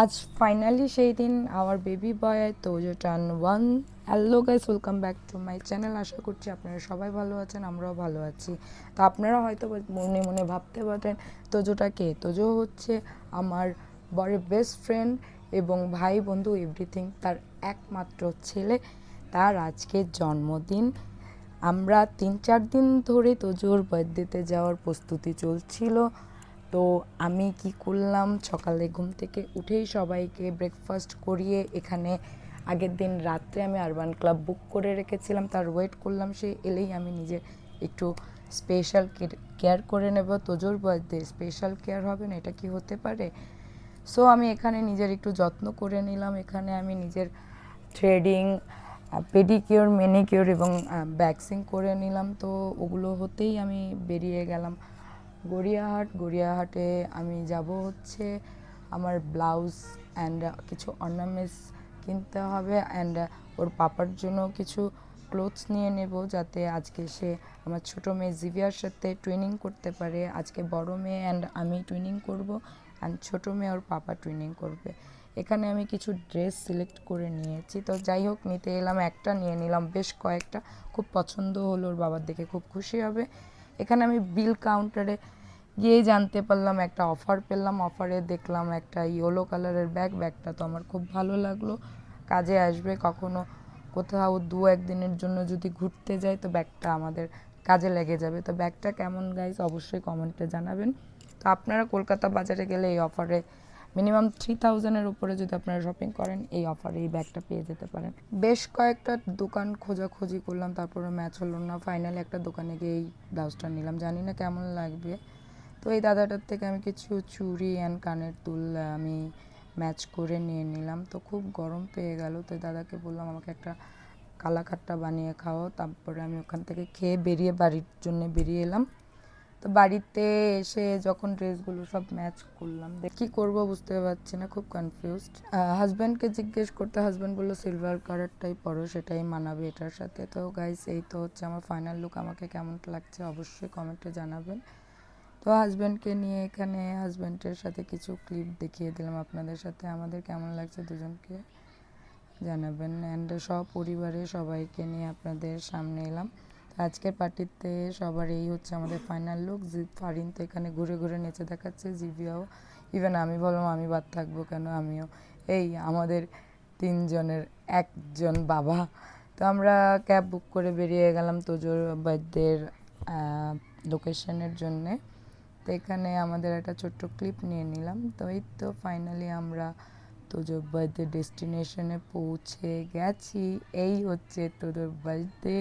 আজ ফাইনালি সেই দিন our baby boy Tojo turn one hello guys welcome back to my channel আশা করছি আপনারা সবাই ভালো আছেন, আমরাও ভালো আছি। তো আপনারা হয়তো মনে মনে ভাবতে পারেন তোজোটা কে? তোজো হচ্ছে আমার বরের বেস্ট ফ্রেন্ড এবং ভাই বন্ধু এভরিথিং তার একমাত্র ছেলে। তার আজকে জন্মদিন। আমরা তিন চার দিন ধরে তোজোর বার্থডেতে যাওয়ার প্রস্তুতি চলছিল। তো আমি কি করলাম? সকালে ঘুম থেকে উঠেই সবাইকে ব্রেকফাস্ট করিয়ে এখানে আগের দিন রাত্রে আমি আরবান ক্লাব বুক করে রেখেছিলাম। তার ওয়েট করলাম, সে এলেই আমি নিজে একটু স্পেশাল কেয়ার করে নেব। তোজোর বার্থডে স্পেশাল কেয়ার হবে না, এটা কি হতে পারে? সো আমি এখানে নিজের একটু যত্ন করে নিলাম। এখানে আমি নিজের থ্রেডিং পেডিকিওর মেনিকিওর এবং ব্যাক্সিং করে নিলাম। তো ওগুলো হতেই আমি বেরিয়ে গেলাম। গড়িয়াহাট, গড়িয়াহাটে আমি যাব হচ্ছে আমার ব্লাউজ অ্যান্ড কিছু অর্নামেন্টস কিনতে হবে অ্যান্ড ওর পাপার জন্য কিছু ক্লোথস নিয়ে নেব যাতে আজকে সে আমার ছোটো মেয়ে জিভিয়ার সাথে টুইনিং করতে পারে। আজকে বড় মেয়ে অ্যান্ড আমি টুইনিং করব অ্যান্ড ছোটো মেয়ে ওর পাপা টুইনিং করবে। এখানে আমি কিছু ড্রেস সিলেক্ট করে নিয়েছি। তো যাই হোক, নিতে এলাম একটা, নিয়ে নিলাম বেশ কয়েকটা। খুব পছন্দ হলো ওর বাবার দেখে, খুব খুশি হবে। এখানে আমি বিল কাউন্টারে গিয়ে জানতে পারলাম, একটা অফার পেলাম অফারে দেখলাম একটা ইয়েলো কালারের ব্যাগ ব্যাগটা তো আমার খুব ভালো লাগল। কাজে আসবে কখনো, কোথাও দু একদিনের জন্য যদি ঘুরতে যাই, তো ব্যাগটা আমাদের কাজে লেগে যাবে। তো ব্যাগটা কেমন গাইস অবশ্যই কমেন্টে জানাবেন। তো আপনারা কলকাতা বাজারে গেলে এই অফারে মিনিমাম থ্রি থাউজেন্ডের উপরে যদি আপনারা শপিং করেন, এই অফারে এই ব্যাগটা পেয়ে যেতে পারেন। বেশ কয়েকটা দোকান খোঁজাখুঁজি করলাম তারপরে ম্যাচ হলো না। ফাইনালি একটা দোকানে গিয়ে এই ব্লাউজটা নিলাম। জানি না কেমন লাগবে। তো এই দাদাটার থেকে আমি কিছু চুড়ি অ্যান্ড কানের দুল আমি ম্যাচ করে নিয়ে নিলাম। তো খুব গরম পেয়ে গেল। তো দাদাকে বললাম, আমাকে একটা কালাকাট্টা বানিয়ে খাও। তারপরে আমি ওখান থেকে খেয়ে বেরিয়ে বাড়ির জন্য বেরিয়ে এলাম। তো বাড়িতে এসে যখন ড্রেসগুলো সব ম্যাচ করলাম কী করব বুঝতে পারছি না, খুব কনফিউজড হাজব্যান্ডকে জিজ্ঞেস করতে হাজব্যান্ড বলল সিলভার কালারটাই পরো, সেটাই মানাবে এটার সাথে। তো গাইস এই তো হচ্ছে আমার ফাইনাল লুক আমাকে কেমন লাগছে অবশ্যই কমেন্টে জানাবেন। তো হাজব্যান্ডকে নিয়ে এখানে হাজব্যান্ডের সাথে কিছু ক্লিপ দেখিয়ে দিলাম আপনাদের সাথে, আমাদের কেমন লাগছে দুজনকে জানাবেন। অ্যান্ড সব পরিবারে সবাইকে নিয়ে আপনাদের সামনে এলাম। আজকের পার্টিতে সবার এই হচ্ছে আমাদের ফাইনাল লুক ফারিন তো এখানে ঘুরে ঘুরে নেচে দেখাচ্ছে, জিভিয়াও। ইভেন আমি বললাম আমি বাদ থাকব কেন? আমিও। এই আমাদের তিনজনের একজন বাবা। তো আমরা ক্যাব বুক করে বেরিয়ে গেলাম তোজোর বার্থডের লোকেশনের জন্যে। তো এখানে আমাদের একটা ছোট্ট ক্লিপ নিয়ে নিলাম। তো এই তো ফাইনালি আমরা তোজোর বার্থডে ডেস্টিনেশনে পৌঁছে গেছি। এই হচ্ছে তোজোর বার্থডে।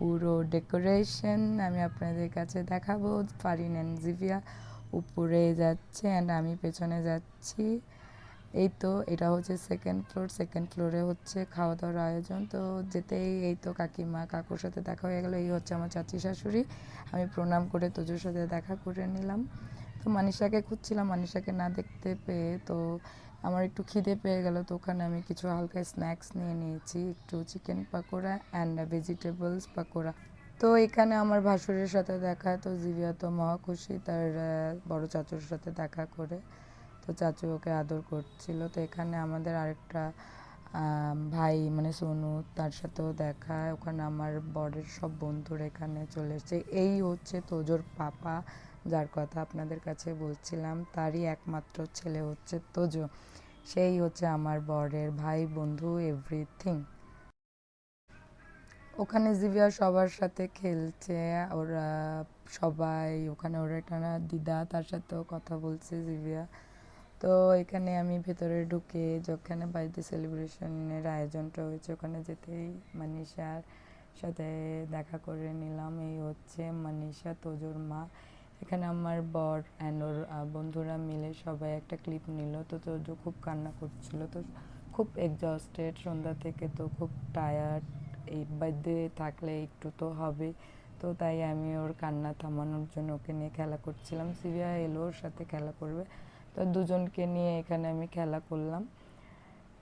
পুরো ডেকোরেশন আমি আপনাদের কাছে দেখাবো। ফারিন অ্যান্ড জিভিয়া উপরে যাচ্ছে অ্যান্ড আমি পেছনে যাচ্ছি। এই তো, এটা হচ্ছে সেকেন্ড ফ্লোর সেকেন্ড ফ্লোরে হচ্ছে খাওয়া দাওয়ার আয়োজন। তো যেতেই এই তো কাকিমা কাকুর সাথে দেখা হয়ে গেলো, এই হচ্ছে আমার চাচি শাশুড়ি। আমি প্রণাম করে তোজোর সাথে দেখা করে নিলাম। তো মানিষাকে খুঁজছিলাম মানিষাকে না দেখতে পেয়ে তো আমার একটু খিদে পেয়ে গেল, তো ওখানে আমি কিছু হালকা স্ন্যাক্স নিয়ে নিয়েছি, একটু chicken pakora and vegetables pakora. তো এখানে আমার ভাসুরের সাথে দেখা, তো জিভিয়া তো মহা খুশি তার বড় চাচুর সাথে দেখা করে। তো চাচু ওকে আদর করছিল। তো এখানে আমাদের আরেকটা ভাই মানে সোনু, তার সাথেও দেখা। ওখানে আমার বরের সব বন্ধুরা এখানে চলে এসছে। এই হচ্ছে তোজোর পাপা। যার কথা আপনাদের কাছে বলছিলাম, তারই একমাত্র ছেলে হচ্ছে তোজো। সেই হচ্ছে আমার বরের ভাই, বন্ধু এভরিথিং ওখানে জিভিয়া সবার সাথে খেলছে, ওরা সবাই ওখানে, ওরা একটা দিদা, তার সাথেও কথা বলছে জিভিয়া। তো এখানে আমি ভেতরে ঢুকে যেখানে বাড়িতে সেলিব্রেশনের আয়োজনটা হয়েছে, ওখানে যেতেই মানিষার সাথে দেখা করে নিলাম। এই হচ্ছে মানিষা তোজোর মা। এখানে আমার বর অ্যান্ড ওর বন্ধুরা মিলে সবাই একটা ক্লিপ নিল। তো তোজো খুব কান্না করছিল। তো খুব এক্সস্টেড সন্ধ্যা থেকে তো খুব টায়ার্ড এই বার্থডে থাকলে একটু তো হবে। তো তাই আমি ওর কান্না থামানোর জন্য ওকে নিয়ে খেলা করছিলাম। সিভিয়া এলো ওর সাথে খেলা করবে। তো দুজনকে নিয়ে এখানে আমি খেলা করলাম।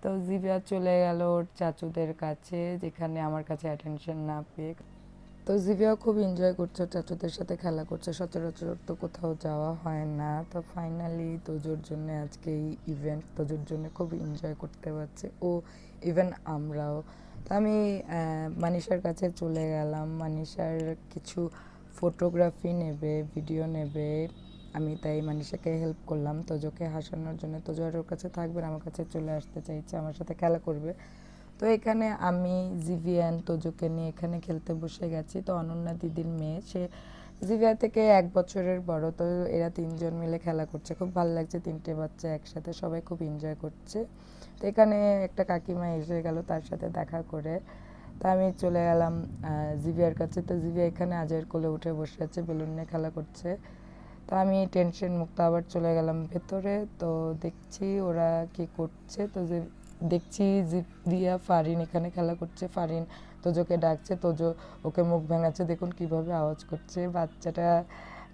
তো জিভিয়া চলে গেল ওর চাচুদের কাছে, যেখানে আমার কাছে অ্যাটেনশন না পেয়ে। তো জিভিয়া খুব এনজয় করছে চাচুদের সাথে খেলা করছে। সচরাচর তো কোথাও যাওয়া হয় না। তো ফাইনালি তোজোর জন্য আজকে এই ইভেন্ট তোজোর জন্য খুব এনজয় করতে পারছে। ও ইভেন আমরাও। তো আমি আহ, মানিষার কাছে চলে গেলাম। মানিষার কিছু ফটোগ্রাফি নেবে ভিডিও নেবে। আমি তাই মানিষাকে হেল্প করলাম। তোজোকে হাসানোর জন্য তোজো আর ওর কাছে থাকবে আমার কাছে চলে আসতে চাইছে আমার সাথে খেলা করবে। তো এখানে আমি জিভিয়ান তোজোকে নিয়ে এখানে খেলতে বসে গেছি। তো অনন্যা দিদির মেয়ে, সে জিভিয়া থেকে এক বছরের বড়। তো এরা তিনজন মিলে খেলা করছে। খুব ভালো লাগছে তিনটে বাচ্চা একসাথে সবাই খুব এনজয় করছে। তো এখানে একটা কাকিমা এসে গেল তার সাথে দেখা করে। তা আমি চলে গেলাম জিভিয়ার কাছে। তো জিভিয়া এখানে আজের কোলে উঠে বসে আছে, বেলুন নিয়ে খেলা করছে। তো আমি টেনশন মুক্ত আবার চলে গেলাম ভেতরে। তো দেখছি ওরা কি করছে। তো দেখছি দিয়া ফারিন, এখানে খেলা করছে ফারিন। তোজোকে ডাকছে, তোজো ওকে মুখ ভেঙাচ্ছে, দেখুন কীভাবে আওয়াজ করছে। বাচ্চাটা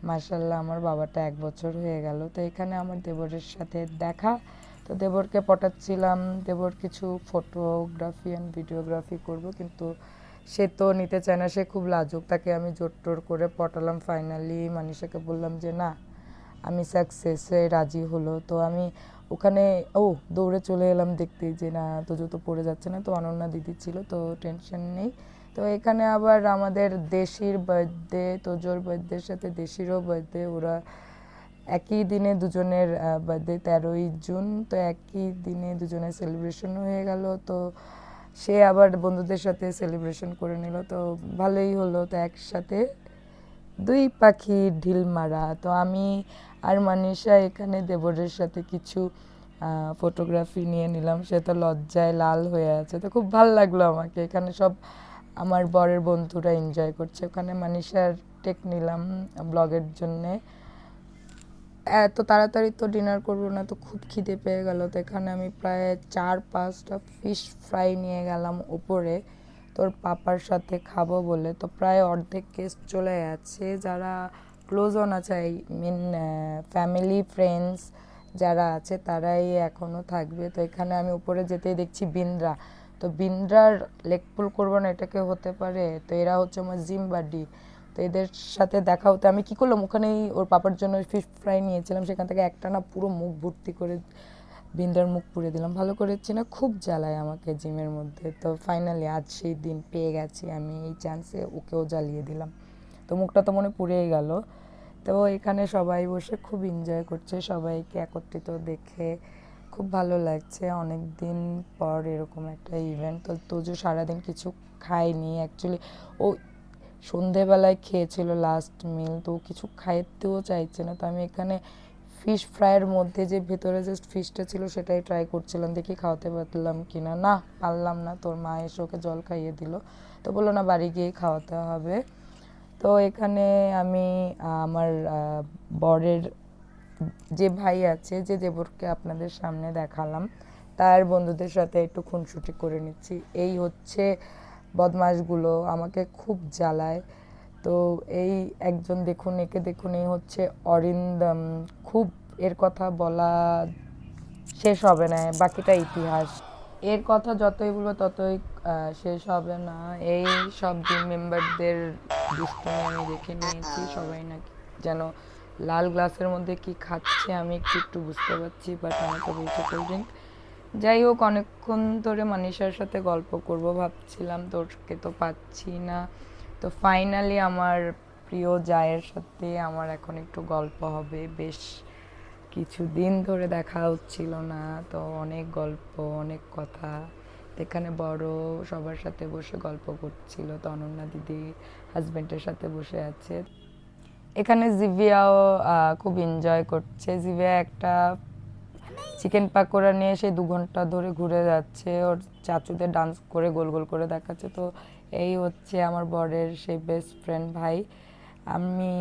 মার্শাল্লাহ আমার বাবাটা এক বছর হয়ে গেল। তো এখানে আমার দেবরের সাথে দেখা। তো দেবরকে পটাচ্ছিলাম। দেবর কিছু ফটোগ্রাফি অ্যান্ড ভিডিওগ্রাফি করব, কিন্তু সে তো নিতে চায় না, সে খুব লাজুক। তাকে আমি জোর টোর করে পটালাম ফাইনালি মানিষাকে বললাম যে, না, আমি সাকসেসে রাজি হলো। তো আমি ওখানে, ও, দৌড়ে চলে এলাম দেখতে যে না, তোজো তো পড়ে যাচ্ছে না, তো অনন্যা দিদি ছিল, তো টেনশন নেই। তো এখানে আবার আমাদের দেশির বার্থডে তোজোর বার্থডের সাথে দেশিরও বার্থডে ওরা একই দিনে দুজনের বার্থডে তেরোই জুন, তো একই দিনে দুজনের সেলিব্রেশন হয়ে গেল, তো সে আবার বন্ধুদের সাথে সেলিব্রেশন করে নিল, তো ভালোই হলো, তো একসাথে দুই পাখি ঢিল মারা। তো আমি আর মানিষা এখানে দেবরের সাথে কিছু ফটোগ্রাফি নিয়ে নিলাম। সে তো লজ্জায় লাল হয়ে আছে। তো খুব ভালো লাগল আমাকে। এখানে সব আমার বরের বন্ধুরা এনজয় করছে। ওখানে মানিষার টেক নিলাম ব্লগের জন্যে। এত তাড়াতাড়ি তো ডিনার করব না, তো খুব খিদে পেয়ে গেল। তো এখানে আমি প্রায় চার পাঁচটা ফিশ ফ্রাই নিয়ে গেলাম ওপরে। তোর পাপার সাথে খাব বলে তো প্রায় অর্ধেক কেস চলে গেছে। যারা ক্লোজ অন আছে আই মিন ফ্যামিলি ফ্রেন্ডস যারা আছে, তারাই এখনও থাকবে। তো এখানে আমি উপরে যেতেই দেখছি বিন্দ্রা। তো বিন্দ্রার লেগ পুল করব না এটাকে হতে পারে? তো এরা হচ্ছে আমার জিম বাডি তো এদের সাথে দেখা হতে, আমি কি করলাম? ওখানেই ওর পাপার জন্য ফিশ ফ্রাই নিয়েছিলাম। সেখান থেকে একটা না পুরো মুখ ভর্তি করে বিন্দার মুখ পুড়ে দিলাম। ভালো করেছি না, খুব জ্বালায় আমাকে জিমের মধ্যে। তো ফাইনালি আজ সেই দিন পেয়ে গেছি আমি, এই চান্সে ওকেও জ্বালিয়ে দিলাম। তো মুখটা তো মনে পুড়েই গেল। তো এখানে সবাই বসে খুব এনজয় করছে, সবাইকে একত্রিত দেখে খুব ভালো লাগছে। অনেক দিন পর এরকম একটা ইভেন্ট তো তোজো সারাদিন কিছু খায়নি অ্যাকচুয়ালি ও সন্ধেবেলায় খেয়েছিল লাস্ট মিল তো কিছু খাইতেও চাইছে না। তো আমি এখানে ফিশ ফ্রাইয়ের মধ্যে যে ভেতরে জাস্ট ফিশটা ছিল সেটাই ট্রাই করছিলাম, দেখি খাওয়াতে পারলাম কি না না পারলাম না, তোর মা এসে ওকে জল খাইয়ে দিল। তো বলল, না, বাড়ি গিয়েই খাওয়াতে হবে। তো এখানে আমি আমার বরের যে ভাই আছে, যে দেবরকে আপনাদের সামনে দেখালাম, তার বন্ধুদের সাথে একটু খুনসুটি করে নিচ্ছি। এই হচ্ছে বদমাশগুলো, আমাকে খুব জ্বালায়। তো এই একজন দেখুন, একে দেখুন, এই হচ্ছে অরিন্দম। খুব এর কথা বলা শেষ হবে না, বাকিটা ইতিহাস। এর কথা যতই বলব, ততই শেষ হবে না। এই সব টিম মেম্বারদের দুষ্টুমি আমি দেখে নিয়েছি সবাই নাকি। যেন লাল গ্লাসের মধ্যে কি খাচ্ছে, আমি একটু একটু বুঝতে পারছি বাট আমি তো বলছি কোল্ড ড্রিঙ্ক যাই হোক, অনেকক্ষণ ধরে মানিষার সাথে গল্প করব, ভাবছিলাম তোরকে তো পাচ্ছি না। তো ফাইনালি আমার প্রিয় জায়ের সাথে আমার এখন একটু গল্প হবে। বেশ কিছুদিন ধরে দেখা হচ্ছিল না, তো অনেক গল্প, অনেক কথা। এখানে বড় সবার সাথে বসে গল্প করছিল তো অনন্যা দিদি হাজবেন্ডের সাথে বসে আছে। এখানে জিভিয়াও খুব এনজয় করছে। জিভিয়া একটা চিকেন পাকোড়া নিয়ে সে দু ঘণ্টা ধরে ঘুরে যাচ্ছে। ওর চাচুদের ডান্স করে গোল গোল করে দেখাচ্ছে। তো এই হচ্ছে আমার বরের সেই বেস্ট ফ্রেন্ড ভাই। আমি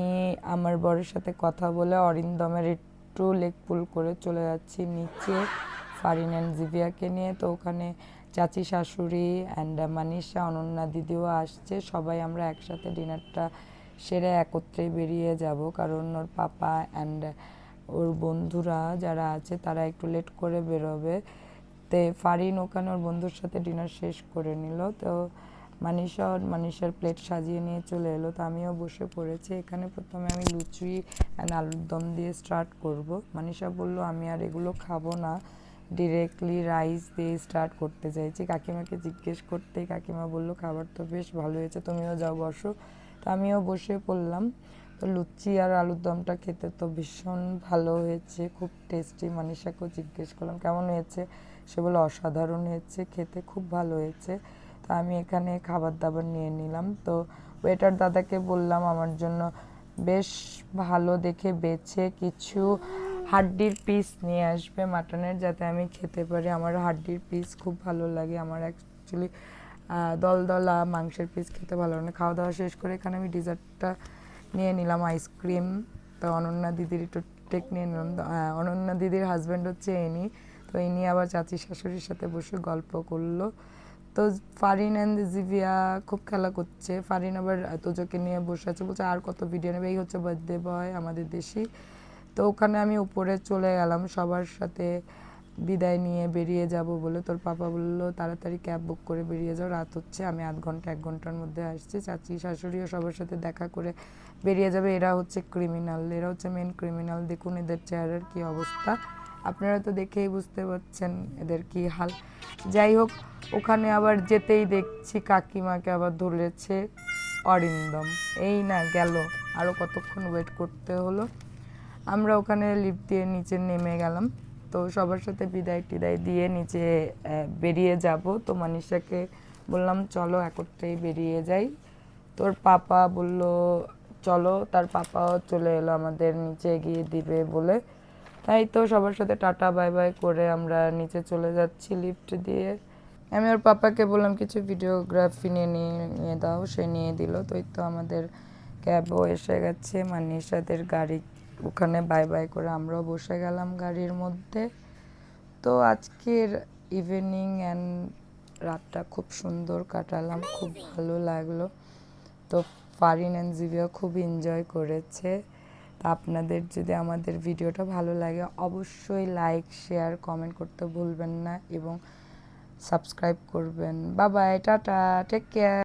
আমার বরের সাথে কথা বলে অরিন্দমের একটু লেগ পুল করে চলে যাচ্ছি নিচে ফারিন অ্যান্ড জিভিয়াকে নিয়ে। তো ওখানে চাচি শাশুড়ি অ্যান্ড মানিষা অনন্যা দিদিও আসছে। সবাই আমরা একসাথে ডিনারটা সেরে একত্রেই বেরিয়ে যাব। কারণ ওর পাপা অ্যান্ড ওর বন্ধুরা যারা আছে তারা একটু লেট করে বেরোবে। তে ফারিন ওখানে ওর বন্ধুর সাথে ডিনার শেষ করে নিল। তো মানিষা আর মানিষার প্লেট সাজিয়ে নিয়ে চলে এলো। তো আমিও বসে পড়েছি। এখানে প্রথমে আমি লুচি অ্যান্ড আলুর দম দিয়ে স্টার্ট করব। মানিষা বলল, আমি আর এগুলো খাব না। ডিরেক্টলি রাইস দিয়ে স্টার্ট করতে চাইছি। কাকিমাকে জিজ্ঞেস করতেই কাকিমা বলল, খাবার তো বেশ ভালো হয়েছে, তুমিও যাও, বসো। তো আমিও বসে পড়লাম। তো লুচি আর আলুর দমটা খেতে তো ভীষণ ভালো হয়েছে, খুব টেস্টি মানিষাকেও জিজ্ঞেস করলাম, কেমন হয়েছে? সে বলে অসাধারণ হয়েছে, খেতে খুব ভালো হয়েছে। তো আমি এখানে খাবার দাবার নিয়ে নিলাম। তো ওয়েটার দাদাকে বললাম, আমার জন্য বেশ ভালো দেখে বেছে কিছু হাড্ডির পিস নিয়ে আসবে মাটনের, যাতে আমি খেতে পারি। আমার হাড্ডির পিস খুব ভালো লাগে। আমার অ্যাকচুয়ালি দলদলা মাংসের পিস খেতে ভালো লাগে। খাওয়া দাওয়া শেষ করে এখানে আমি ডিজার্টটা নিয়ে নিলাম আইসক্রিম তো অনন্যা দিদির একটু টেক নিয়ে নিলাম। অনন্যা দিদির হাজব্যান্ড হচ্ছে এনি তো ইনি আবার চাচি শাশুড়ির সাথে বসে গল্প করল। তো ফারিন অ্যান্ড জিভিয়া খুব খেলা করছে। ফারিন আবার তোজোকে নিয়ে বসে আছে, বলছে, আর কত ভিডিও নেবে? এই হচ্ছে বার্থডে বয় আমাদের দেশি। তো ওখানে আমি উপরে চলে গেলাম, সবার সাথে বিদায় নিয়ে বেরিয়ে যাব বলে। তোর পাপা বলল, তাড়াতাড়ি ক্যাব বুক করে বেরিয়ে যাও, রাত হচ্ছে, আমি আধ ঘণ্টা, এক ঘণ্টার মধ্যে আসছি। চাচি, শাশুড়িও সবার সাথে দেখা করে বেরিয়ে যাবে। এরা হচ্ছে ক্রিমিনাল এরা হচ্ছে মেন ক্রিমিনাল দেখুন এদের চেহারার কি অবস্থা। আপনারা তো দেখেই বুঝতে পারছেন এদের কি হাল। যাই হোক, ওখানে আবার যেতেই দেখছি কাকিমাকে আবার ধরেছে অরিন্দম। এই না গেল আরও কতক্ষণ ওয়েট করতে হলো। আমরা ওখানে লিফট দিয়ে নিচে নেমে গেলাম। তো সবার সাথে বিদায় টিদায় দিয়ে নিচে বেরিয়ে যাব। তো মানিষাকে বললাম, চলো, একত্রেই বেরিয়ে যাই। তোর পাপা বলল, চলো। তার পাপাও চলে এলো আমাদের নিচে গিয়ে দিবে বলে। তাই তো সবার সাথে টাটা, বাই বাই করে আমরা নিচে চলে যাচ্ছি লিফট দিয়ে। আমি ওর পাপাকে বললাম, কিছু ভিডিওগ্রাফি নিয়ে নিয়ে দাও। সে নিয়ে দিল। তো তো আমাদের ক্যাবও এসে গেছে। মানিষাদের গাড়ি ওখানে বাই বাই করে আমরাও বসে গেলাম গাড়ির মধ্যে। তো আজকের ইভিনিং অ্যান্ড রাতটা খুব সুন্দর কাটালাম, খুব ভালো লাগল। তো ফারিন অ্যান্ড জিভিয়া খুব এনজয় করেছে। আপনাদের যদি আমাদের ভিডিওটা ভালো লাগে, অবশ্যই লাইক শেয়ার কমেন্ট করতে ভুলবেন না এবং সাবস্ক্রাইব করবেন। বাবা টাটা টেক কেয়ার